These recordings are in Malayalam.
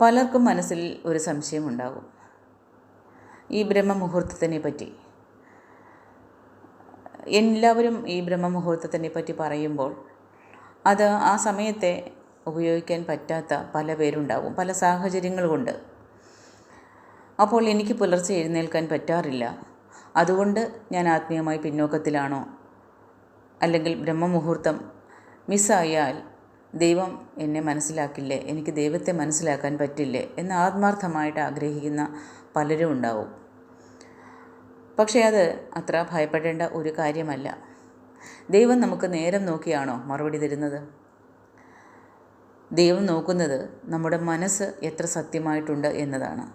പലർക്കും മനസ്സിൽ ഒരു സംശയമുണ്ടാകും. ഈ ബ്രഹ്മമുഹൂർത്തത്തിനെ പറ്റി എല്ലാവരും ഈ ബ്രഹ്മമുഹൂർത്തത്തിനെ പറ്റി പറയുമ്പോൾ അത് ആ സമയത്തെ ഉപയോഗിക്കാൻ പറ്റാത്ത പല പേരുണ്ടാകും. പല സാഹചര്യങ്ങൾ കൊണ്ട്. അപ്പോൾ എനിക്ക് പുലർച്ചെ എഴുന്നേൽക്കാൻ പറ്റാറില്ല. അതുകൊണ്ട് ഞാൻ ആത്മീയമായി പിന്നോക്കത്തിലാണോ? അല്ലെങ്കിൽ ബ്രഹ്മമുഹൂർത്തം മിസ്സായാൽ ദൈവം എന്നെ മനസ്സിലാക്കില്ലേ? എനിക്ക് ദൈവത്തെ മനസ്സിലാക്കാൻ പറ്റില്ലേ? എന്ന് ആത്മാർത്ഥമായിട്ട് ആഗ്രഹിക്കുന്ന പലരും ഉണ്ടാവും. പക്ഷേ അത് അത്ര ഭയപ്പെടേണ്ട ഒരു കാര്യമല്ല. ദൈവം നമുക്ക് നേരം നോക്കിയാണോ മറുപടി തരുന്നത്? ദൈവം നോക്കുന്നത് നമ്മുടെ മനസ്സ് എത്ര സത്യമായിട്ടുണ്ട് എന്നതാണ്.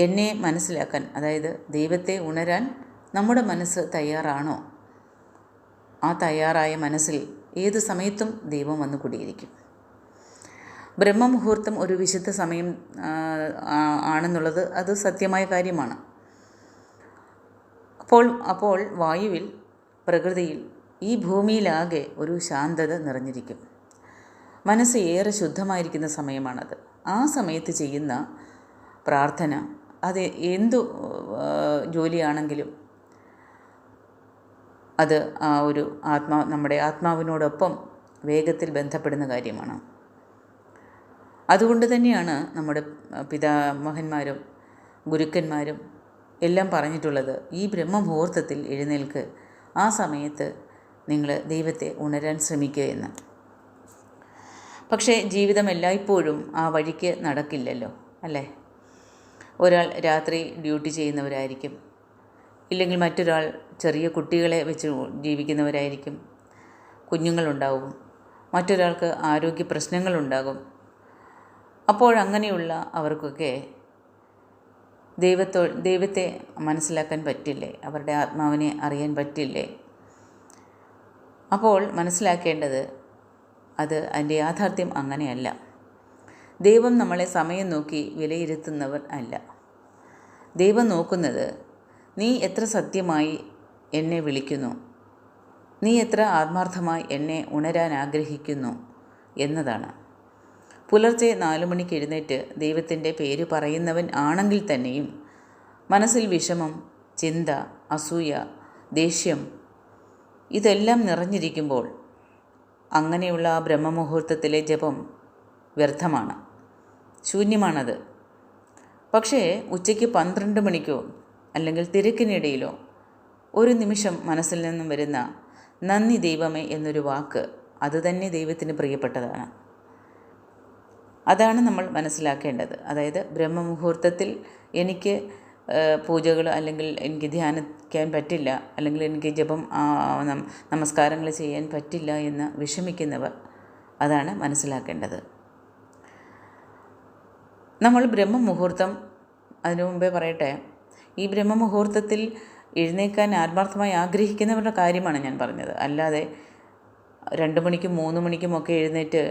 എന്നെ മനസ്സിലാക്കാൻ അതായത് ദൈവത്തെ ഉണരാൻ നമ്മുടെ മനസ്സ് തയ്യാറാണോ? ആ തയ്യാറായ മനസ്സിൽ ഏത് സമയത്തും ദൈവം വന്ന് കൂടിയിരിക്കും. ബ്രഹ്മമുഹൂർത്തം ഒരു വിശുദ്ധ സമയം ആണെന്നുള്ളത് അത് സത്യമായ കാര്യമാണ്. അപ്പോൾ അപ്പോൾ വായുവിൽ പ്രകൃതിയിൽ ഈ ഭൂമിയിലാകെ ഒരു ശാന്തത നിറഞ്ഞിരിക്കും. മനസ്സ് ഏറെ ശുദ്ധമായിരിക്കുന്ന സമയമാണത്. ആ സമയത്ത് ചെയ്യുന്ന പ്രാർത്ഥന അത് എന്തു ജോലിയാണെങ്കിലും അത് ആ ഒരു ആത്മാ നമ്മുടെ ആത്മാവിനോടൊപ്പം വേഗത്തിൽ ബന്ധപ്പെടുന്ന കാര്യമാണ്. അതുകൊണ്ട് തന്നെയാണ് നമ്മുടെ പിതാമഹന്മാരും ഗുരുക്കന്മാരും എല്ലാം പറഞ്ഞിട്ടുള്ളത് ഈ ബ്രഹ്മമുഹൂർത്തത്തിൽ എഴുന്നേൽക്ക്. ആ സമയത്ത് നിങ്ങൾ ദൈവത്തെ ഉണരാൻ ശ്രമിക്കുക എന്ന്. പക്ഷേ ജീവിതം എല്ലായ്പ്പോഴും ആ വഴിക്ക് നടക്കില്ലല്ലോ അല്ലേ? ഒരാൾ രാത്രി ഡ്യൂട്ടി ചെയ്യുന്നവരായിരിക്കും ഇല്ലെങ്കിൽ മറ്റൊരാൾ ചെറിയ കുട്ടികളെ വെച്ച് ജീവിക്കുന്നവരായിരിക്കും. കുഞ്ഞുങ്ങളുണ്ടാവും. മറ്റൊരാൾക്ക് ആരോഗ്യ പ്രശ്നങ്ങളുണ്ടാകും. അപ്പോഴങ്ങനെയുള്ള അവർക്കൊക്കെ ദൈവത്തോ ദൈവത്തെ മനസ്സിലാക്കാൻ പറ്റില്ലേ? അവരുടെ ആത്മാവിനെ അറിയാൻ പറ്റില്ലേ? അപ്പോൾ മനസ്സിലാക്കേണ്ടത് അത് അതിന്റെ യാഥാർത്ഥ്യം അങ്ങനെയല്ല. ദൈവം നമ്മളെ സമയം നോക്കി വിലയിരുത്തുന്നവർ അല്ല. ദൈവം നോക്കുന്നത് നീ എത്ര സത്യമായി എന്നെ വിളിക്കുന്നു? നീ എത്ര ആത്മാർത്ഥമായി എന്നെ ഉണരാൻ ആഗ്രഹിക്കുന്നു എന്നതാണ്. പുലർച്ചെ നാലു മണിക്ക് എഴുന്നേറ്റ് ദൈവത്തിന്റെ പേര് പറയുന്നവൻ ആണെങ്കിൽ തന്നെയും മനസ്സിൽ വിഷമം ചിന്ത അസൂയ ദേഷ്യം ഇതെല്ലാം നിറഞ്ഞിരിക്കുമ്പോൾ അങ്ങനെയുള്ള ആ ബ്രഹ്മമുഹൂർത്തത്തിലെ ജപം വ്യർത്ഥമാണ്. ശൂന്യമാണത്. പക്ഷേ ഉച്ചയ്ക്ക് പന്ത്രണ്ട് മണിക്കോ അല്ലെങ്കിൽ തിരക്കിനിടയിലോ ഒരു നിമിഷം മനസ്സിൽ നിന്നും വരുന്ന നന്ദി ദൈവമേ എന്നൊരു വാക്ക് അതുതന്നെ ദൈവത്തിന് പ്രിയപ്പെട്ടതാണ്. അതാണ് നമ്മൾ മനസ്സിലാക്കേണ്ടത്. അതായത് ബ്രഹ്മമുഹൂർത്തത്തിൽ എനിക്ക് പൂജകൾ അല്ലെങ്കിൽ എനിക്ക് ധ്യാനിക്കാൻ പറ്റില്ല അല്ലെങ്കിൽ എനിക്ക് ജപം നമസ്കാരങ്ങൾ ചെയ്യാൻ പറ്റില്ല എന്ന് വിഷമിക്കുന്നവർ അതാണ് മനസ്സിലാക്കേണ്ടത്. നമ്മൾ ബ്രഹ്മമുഹൂർത്തം അതിനു മുമ്പേ പറയട്ടെ ഈ ബ്രഹ്മമുഹൂർത്തത്തിൽ എഴുന്നേൽക്കാൻ ആത്മാർത്ഥമായി ആഗ്രഹിക്കുന്നവരുടെ കാര്യമാണ് ഞാൻ പറഞ്ഞത്. അല്ലാതെ രണ്ട് മണിക്കും മൂന്ന് മണിക്കും ഒക്കെ എഴുന്നേറ്റ്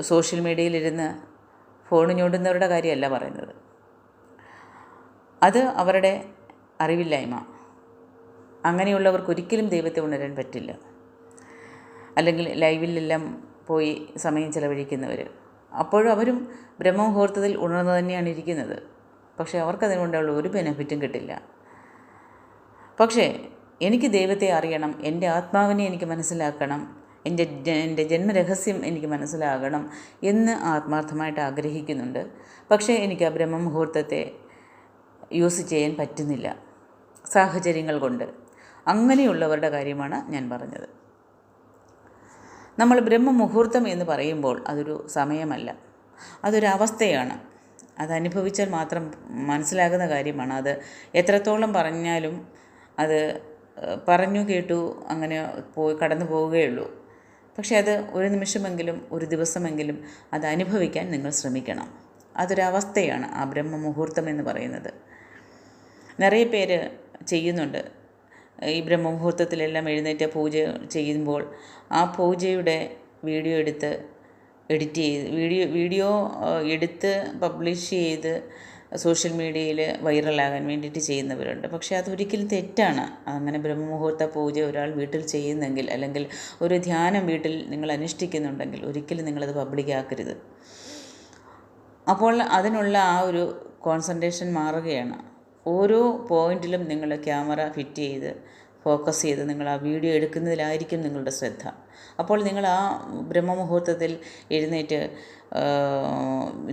സോഷ്യൽ മീഡിയയിലിരുന്ന് ഫോൺ ഞോണ്ടുന്നവരുടെ കാര്യമല്ല പറയുന്നത്. അത് അവരുടെ അറിവില്ലായ്മ. അങ്ങനെയുള്ളവർക്ക് ഒരിക്കലും ദൈവത്തെ ഉണരാൻ പറ്റില്ല. അല്ലെങ്കിൽ ലൈവിലെല്ലാം പോയി സമയം ചിലവഴിക്കുന്നവർ അപ്പോഴും അവരും ബ്രഹ്മമുഹൂർത്തത്തിൽ ഉണർന്നു തന്നെയാണ് ഇരിക്കുന്നത്. പക്ഷേ അവർക്കതിനുകൊണ്ടുള്ള ഒരു ബെനിഫിറ്റും കിട്ടില്ല. പക്ഷേ എനിക്ക് ദൈവത്തെ അറിയണം എന്റെ ആത്മാവിനെ എനിക്ക് മനസ്സിലാക്കണം എന്റെ എന്റെ ജന്മരഹസ്യം എനിക്ക് മനസ്സിലാകണം എന്ന് ആത്മാർത്ഥമായിട്ട് ആഗ്രഹിക്കുന്നുണ്ട്. പക്ഷേ എനിക്ക് ആ ബ്രഹ്മമുഹൂർത്തത്തെ യൂസ് ചെയ്യാൻ പറ്റുന്നില്ല സാഹചര്യങ്ങൾ കൊണ്ട്. അങ്ങനെയുള്ളവരുടെ കാര്യമാണ് ഞാൻ പറഞ്ഞത്. നമ്മൾ ബ്രഹ്മമുഹൂർത്തം എന്ന് പറയുമ്പോൾ അതൊരു സമയമല്ല. അതൊരവസ്ഥയാണ്. അത് അനുഭവിച്ചാൽ മാത്രം മനസ്സിലാകുന്ന കാര്യമാണ്. അത് എത്രത്തോളം പറഞ്ഞാലും അത് പറഞ്ഞു കേട്ടു അങ്ങനെ പോയി കടന്നു പോവുകയുള്ളൂ പക്ഷേ അത് ഒരു നിമിഷമെങ്കിലും ഒരു ദിവസമെങ്കിലും അത് അനുഭവിക്കാൻ നിങ്ങൾ ശ്രമിക്കണം. അതൊരവസ്ഥയാണ് ആ ബ്രഹ്മ മുഹൂർത്തം എന്ന് പറയുന്നത്. നിറയെ പേര് ചെയ്യുന്നുണ്ട്. ഈ ബ്രഹ്മമുഹൂർത്തത്തിലെല്ലാം എഴുന്നേറ്റ് പൂജ ചെയ്യുമ്പോൾ ആ പൂജയുടെ വീഡിയോ എടുത്ത് എഡിറ്റ് ചെയ്ത് വീഡിയോ വീഡിയോ എടുത്ത് പബ്ലിഷ് ചെയ്ത് സോഷ്യൽ മീഡിയയിൽ വൈറലാകാൻ വേണ്ടിയിട്ട് ചെയ്യുന്നവരുണ്ട്. പക്ഷേ അതൊരിക്കലും തെറ്റാണ്. അങ്ങനെ ബ്രഹ്മമുഹൂർത്ത പൂജ ഒരാൾ വീട്ടിൽ ചെയ്യുന്നെങ്കിൽ അല്ലെങ്കിൽ ഒരു ധ്യാനം വീട്ടിൽ നിങ്ങൾ അനുഷ്ഠിക്കുന്നുണ്ടെങ്കിൽ ഒരിക്കലും നിങ്ങളത് പബ്ലിക്കാക്കരുത് അപ്പോൾ അതിനുള്ള ആ ഒരു കോൺസെൻട്രേഷൻ മാറുകയാണ്. ഓരോ പോയിന്റിലും നിങ്ങൾ ക്യാമറ ഫിറ്റ് ചെയ്ത് ഫോക്കസ് ചെയ്ത് നിങ്ങൾ ആ വീഡിയോ എടുക്കുന്നതിലായിരിക്കും നിങ്ങളുടെ ശ്രദ്ധ. അപ്പോൾ നിങ്ങൾ ആ ബ്രഹ്മമുഹൂർത്തത്തിൽ എഴുന്നേറ്റ്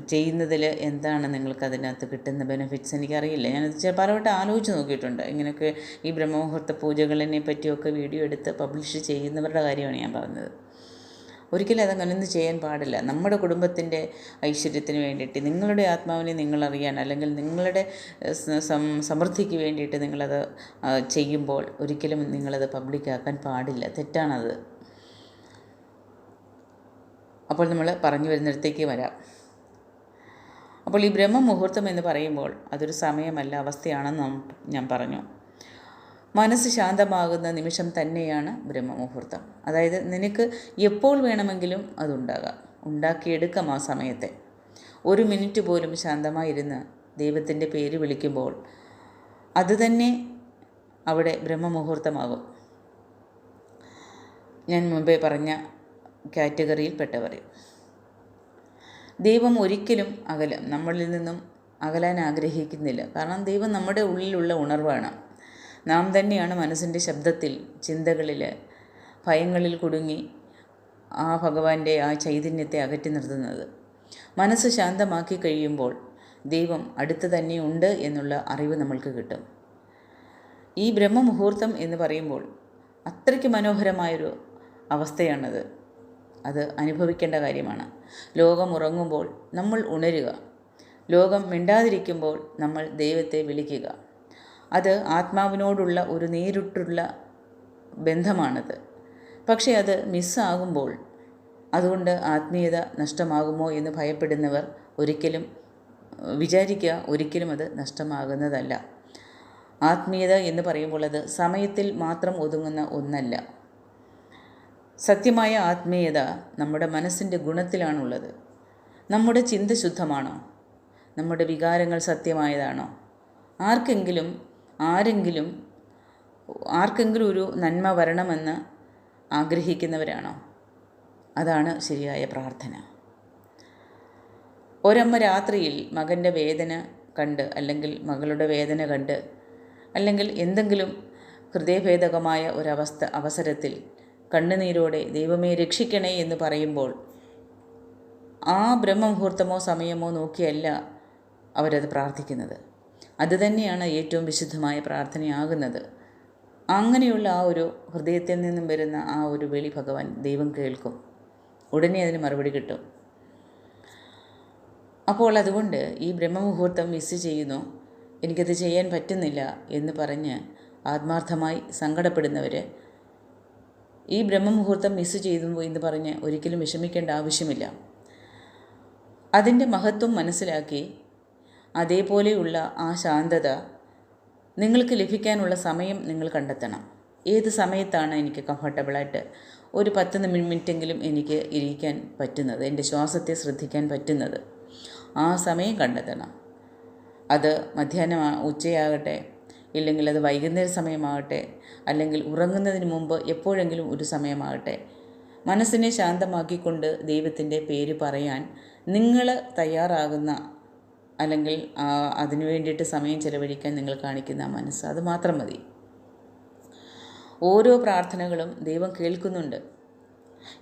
ചെയ്യുന്നതിൽ എന്താണ് നിങ്ങൾക്ക് അതിനകത്ത് കിട്ടുന്ന ബെനിഫിറ്റ്സ് എനിക്കറിയില്ല. ഞാനത് പലവട്ടം ആലോചിച്ച് നോക്കിയിട്ടുണ്ട്. ഇങ്ങനെയൊക്കെ ഈ ബ്രഹ്മമുഹൂർത്ത പൂജകളിനെ പറ്റിയൊക്കെ വീഡിയോ എടുത്ത് പബ്ലിഷ് ചെയ്യുന്നവരുടെ കാര്യമാണ് ഞാൻ പറഞ്ഞത്. ഒരിക്കലും അതങ്ങനൊന്നും ചെയ്യാൻ പാടില്ല. നമ്മുടെ കുടുംബത്തിന്റെ ഐശ്വര്യത്തിന് വേണ്ടിയിട്ട് നിങ്ങളുടെ ആത്മാവിനെ നിങ്ങളറിയാൻ അല്ലെങ്കിൽ നിങ്ങളുടെ സമൃദ്ധിക്ക് വേണ്ടിയിട്ട് നിങ്ങളത് ചെയ്യുമ്പോൾ ഒരിക്കലും നിങ്ങളത് പബ്ലിക്കാക്കാൻ പാടില്ല. തെറ്റാണത്. അപ്പോൾ നമ്മൾ പറഞ്ഞു വരുന്നിടത്തേക്ക് വരാം. അപ്പോൾ ഈ ബ്രഹ്മമുഹൂർത്തം എന്ന് പറയുമ്പോൾ അതൊരു സമയമല്ല അവസ്ഥയാണെന്ന് ഞാൻ പറഞ്ഞു. മനസ്സ് ശാന്തമാകുന്ന നിമിഷം തന്നെയാണ് ബ്രഹ്മമുഹൂർത്തം. അതായത് നിനക്ക് എപ്പോൾ വേണമെങ്കിലും അതുണ്ടാകാം. ഉണ്ടാക്കിയെടുക്കാം ആ സമയത്തെ. ഒരു മിനിറ്റ് പോലും ശാന്തമായിരുന്ന് ദൈവത്തിന്റെ പേര് വിളിക്കുമ്പോൾ അതുതന്നെ അവിടെ ബ്രഹ്മമുഹൂർത്തമാകും. ഞാൻ മുമ്പേ പറഞ്ഞ കാറ്റഗറിയിൽപ്പെട്ടവർ. ദൈവം ഒരിക്കലും അകലം നമ്മളിൽ നിന്നും അകലാൻ ആഗ്രഹിക്കുന്നില്ല. കാരണം ദൈവം നമ്മുടെ ഉള്ളിലുള്ള ഉണർവാണ്. നാം തന്നെയാണ് മനസ്സിന്റെ ശബ്ദത്തിൽ ചിന്തകളിൽ ഭയങ്ങളിൽ കുടുങ്ങി ആ ഭഗവാന്റെ ആ ചൈതന്യത്തെ അകറ്റി നിർത്തുന്നത്. മനസ്സ് ശാന്തമാക്കി കഴിയുമ്പോൾ ദൈവം അടുത്ത് തന്നെയുണ്ട് എന്നുള്ള അറിവ് നമ്മൾക്ക് കിട്ടും. ഈ ബ്രഹ്മമുഹൂർത്തം എന്ന് പറയുമ്പോൾ അത്രയ്ക്ക് മനോഹരമായൊരു അവസ്ഥയാണത്. അത് അനുഭവിക്കേണ്ട കാര്യമാണ്. ലോകം ഉറങ്ങുമ്പോൾ നമ്മൾ ഉണരുക. ലോകം മിണ്ടാതിരിക്കുമ്പോൾ നമ്മൾ ദൈവത്തെ വിളിക്കുക. അത് ആത്മാവിനോടുള്ള ഒരു നേരിട്ടുള്ള ബന്ധമാണത്. പക്ഷേ അത് മിസ്സാകുമ്പോൾ അതുകൊണ്ട് ആത്മീയത നഷ്ടമാകുമോ എന്ന് ഭയപ്പെടുന്നവർ ഒരിക്കലും വിചാരിക്കുക ഒരിക്കലും അത് നഷ്ടമാകുന്നതല്ല. ആത്മീയത എന്ന് പറയുമ്പോൾ അത് സമയത്തിൽ മാത്രം ഒതുങ്ങുന്ന ഒന്നല്ല. സത്യമായ ആത്മീയത നമ്മുടെ മനസ്സിന്റെ ഗുണത്തിലാണുള്ളത്. നമ്മുടെ ചിന്ത ശുദ്ധമാണോ? നമ്മുടെ വികാരങ്ങൾ സത്യമായതാണോ? ആർക്കെങ്കിലും ആരെങ്കിലും ആർക്കെങ്കിലും ഒരു നന്മ വരണമെന്ന് ആഗ്രഹിക്കുന്നവരാണോ? അതാണ് ശരിയായ പ്രാർത്ഥന. ഒരമ്മ രാത്രിയിൽ മകന്റെ വേദന കണ്ട് അല്ലെങ്കിൽ മകളുടെ വേദന കണ്ട് അല്ലെങ്കിൽ എന്തെങ്കിലും ഹൃദയഭേദകമായ ഒരവസ്ഥ അവസരത്തിൽ കണ്ണുനീരോടെ ദൈവമേ രക്ഷിക്കണേ എന്ന് പറയുമ്പോൾ ആ ബ്രഹ്മമുഹൂർത്തമോ സമയമോ നോക്കിയല്ല അവരത് പ്രാർത്ഥിക്കുന്നത്. അതുതന്നെയാണ് ഏറ്റവും വിശുദ്ധമായ പ്രാർത്ഥനയാകുന്നത്. അങ്ങനെയുള്ള ആ ഒരു ഹൃദയത്തിൽ നിന്നും വരുന്ന ആ ഒരു വിളി ഭഗവാൻ ദൈവം കേൾക്കും. ഉടനെ അതിന് മറുപടി കിട്ടും. അപ്പോൾ അതുകൊണ്ട് ഈ ബ്രഹ്മമുഹൂർത്തം മിസ് ചെയ്യുന്നു. എനിക്കത് ചെയ്യാൻ പറ്റുന്നില്ല എന്ന് പറഞ്ഞ് ആത്മാർത്ഥമായി സങ്കടപ്പെടുന്നവർ ഈ ബ്രഹ്മമുഹൂർത്തം മിസ് ചെയ്തു എന്ന് പറഞ്ഞ് ഒരിക്കലും വിഷമിക്കേണ്ട ആവശ്യമില്ല. അതിന്റെ മഹത്വം മനസ്സിലാക്കി അതേപോലെയുള്ള ആ ശാന്തത നിങ്ങൾക്ക് ലഭിക്കാനുള്ള സമയം നിങ്ങൾ കണ്ടെത്തണം. ഏത് സമയത്താണ് എനിക്ക് കംഫർട്ടബിളായിട്ട് ഒരു പത്ത് മിനിറ്റെങ്കിലും എനിക്ക് ഇരിക്കാൻ പറ്റുന്നത് എന്റെ ശ്വാസത്തെ ശ്രദ്ധിക്കാൻ പറ്റുന്നത്? ആ സമയം കണ്ടെത്തണം. അത് മധ്യാഹ്നം ഉച്ചയാകട്ടെ ഇല്ലെങ്കിൽ അത് വൈകുന്നേര സമയമാകട്ടെ അല്ലെങ്കിൽ ഉറങ്ങുന്നതിന് മുമ്പ് എപ്പോഴെങ്കിലും ഒരു സമയമാകട്ടെ. മനസ്സിനെ ശാന്തമാക്കിക്കൊണ്ട് ദൈവത്തിന്റെ പേര് പറയാൻ നിങ്ങൾ തയ്യാറാകുന്ന അല്ലെങ്കിൽ അതിനു വേണ്ടിയിട്ട് സമയം ചെലവഴിക്കാൻ നിങ്ങൾ കാണിക്കുന്ന മനസ്സ് അത് മാത്രം മതി. ഓരോ പ്രാർത്ഥനകളും ദൈവം കേൾക്കുന്നുണ്ട്.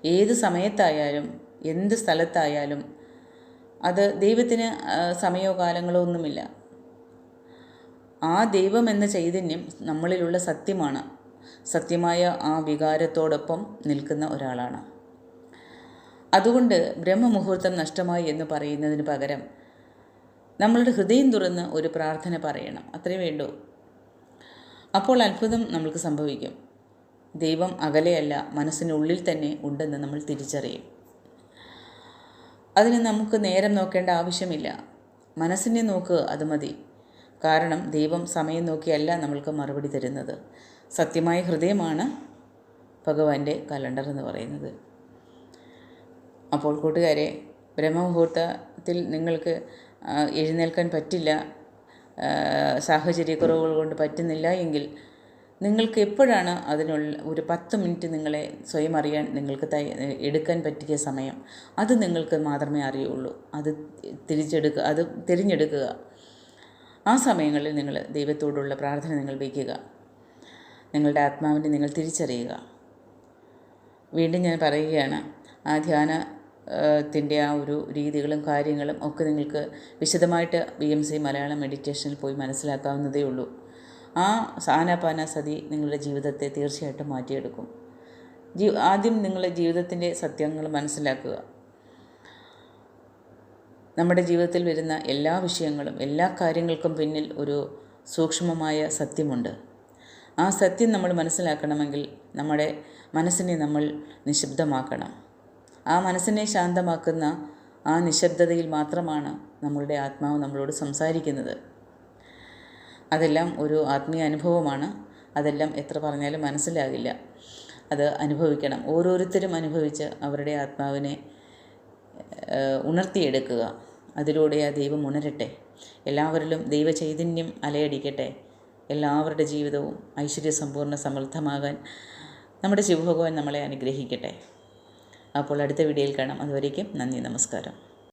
ഏത് സമയത്തായാലും എന്ത് സ്ഥലത്തായാലും അത് ദൈവത്തിന് സമയമോ കാലങ്ങളോ ഒന്നുമില്ല. ആ ദൈവം എന്ന ചൈതന്യം നമ്മളിലുള്ള സത്യമാണ്. സത്യമായ ആ വികാരത്തോടൊപ്പം നിൽക്കുന്ന ഒരാളാണ്. അതുകൊണ്ട് ബ്രഹ്മമുഹൂർത്തം നഷ്ടമായി എന്ന് പറയുന്നതിന് പകരം നമ്മളുടെ ഹൃദയം തുറന്ന് ഒരു പ്രാർത്ഥന പറയണം. അത്രേ വേണ്ടൂ. അപ്പോൾ അത്ഭുതം നമ്മൾക്ക് സംഭവിക്കും. ദൈവം അകലെയല്ല മനസ്സിനുള്ളിൽ തന്നെ ഉണ്ടെന്ന് നമ്മൾ തിരിച്ചറിയും. അതിന് നമുക്ക് നേരം നോക്കേണ്ട ആവശ്യമില്ല. മനസ്സിനെ നോക്ക് അത് മതി. കാരണം ദൈവം സമയം നോക്കിയല്ല നമ്മൾക്ക് മറുപടി തരുന്നത്. സത്യമായ ഹൃദയമാണ് ഭഗവാന്റെ കലണ്ടർ എന്ന് പറയുന്നത്. അപ്പോൾ കൂട്ടുകാരെ ബ്രഹ്മമുഹൂർത്തത്തിൽ നിങ്ങൾക്ക് എഴുന്നേൽക്കാൻ പറ്റില്ല സാഹചര്യക്കുറവുകൾ കൊണ്ട് പറ്റുന്നില്ല എങ്കിൽ നിങ്ങൾക്ക് എപ്പോഴാണ് അതിനുള്ള ഒരു പത്ത് മിനിറ്റ് നിങ്ങളെ സ്വയം അറിയാൻ നിങ്ങൾക്ക് തയ്യ എടുക്കാൻ പറ്റിയ സമയം? അത് നിങ്ങൾക്ക് മാത്രമേ അറിയുള്ളൂ. അത് തിരിച്ചെടുക്കുക അത് തിരഞ്ഞെടുക്കുക. ആ സമയങ്ങളിൽ നിങ്ങൾ ദൈവത്തോടുള്ള പ്രാർത്ഥന നിങ്ങൾ വയ്ക്കുക. നിങ്ങളുടെ ആത്മാവിനെ നിങ്ങൾ തിരിച്ചറിയുക. വീണ്ടും ഞാൻ പറയുകയാണ് ആ ധ്യാന ത്തിന്റെ ആ ഒരു രീതികളും കാര്യങ്ങളും ഒക്കെ നിങ്ങൾക്ക് വിശദമായിട്ട് ബി എം സി മലയാളം മെഡിറ്റേഷനിൽ പോയി മനസ്സിലാക്കാവുന്നതേ ഉള്ളൂ. ആ സാനാപാന സതി നിങ്ങളുടെ ജീവിതത്തെ തീർച്ചയായിട്ടും മാറ്റിയെടുക്കും. ജീ ആദ്യം നിങ്ങളുടെ ജീവിതത്തിന്റെ സത്യങ്ങൾ മനസ്സിലാക്കുക. നമ്മുടെ ജീവിതത്തിൽ വരുന്ന എല്ലാ വിഷയങ്ങളും എല്ലാ കാര്യങ്ങൾക്കും പിന്നിൽ ഒരു സൂക്ഷ്മമായ സത്യമുണ്ട്. ആ സത്യം നമ്മൾ മനസ്സിലാക്കണമെങ്കിൽ നമ്മുടെ മനസ്സിനെ നമ്മൾ നിശബ്ദമാക്കണം. ആ മനസ്സിനെ ശാന്തമാക്കുന്ന ആ നിശബ്ദതയിൽ മാത്രമാണ് നമ്മളുടെ ആത്മാവ് നമ്മളോട് സംസാരിക്കുന്നത്. അതെല്ലാം ഒരു ആത്മീയ അനുഭവമാണ്. അതെല്ലാം എത്ര പറഞ്ഞാലും മനസ്സിലാകില്ല. അത് അനുഭവിക്കണം. ഓരോരുത്തരും അനുഭവിച്ച് അവരുടെ ആത്മാവിനെ ഉണർത്തിയെടുക്കുക. അതിലൂടെ ആ ദൈവം ഉണരട്ടെ. എല്ലാവരിലും ദൈവ ചൈതന്യം അലയടിക്കട്ടെ. എല്ലാവരുടെ ജീവിതവും ഐശ്വര്യസമ്പൂർണ സമൃദ്ധമാകാൻ നമ്മുടെ ശിവഭഗവാൻ നമ്മളെ അനുഗ്രഹിക്കട്ടെ. അപ്പോൾ അടുത്ത വീഡിയോയിൽ കാണാം. അതുവരേക്കും നന്ദി നമസ്കാരം.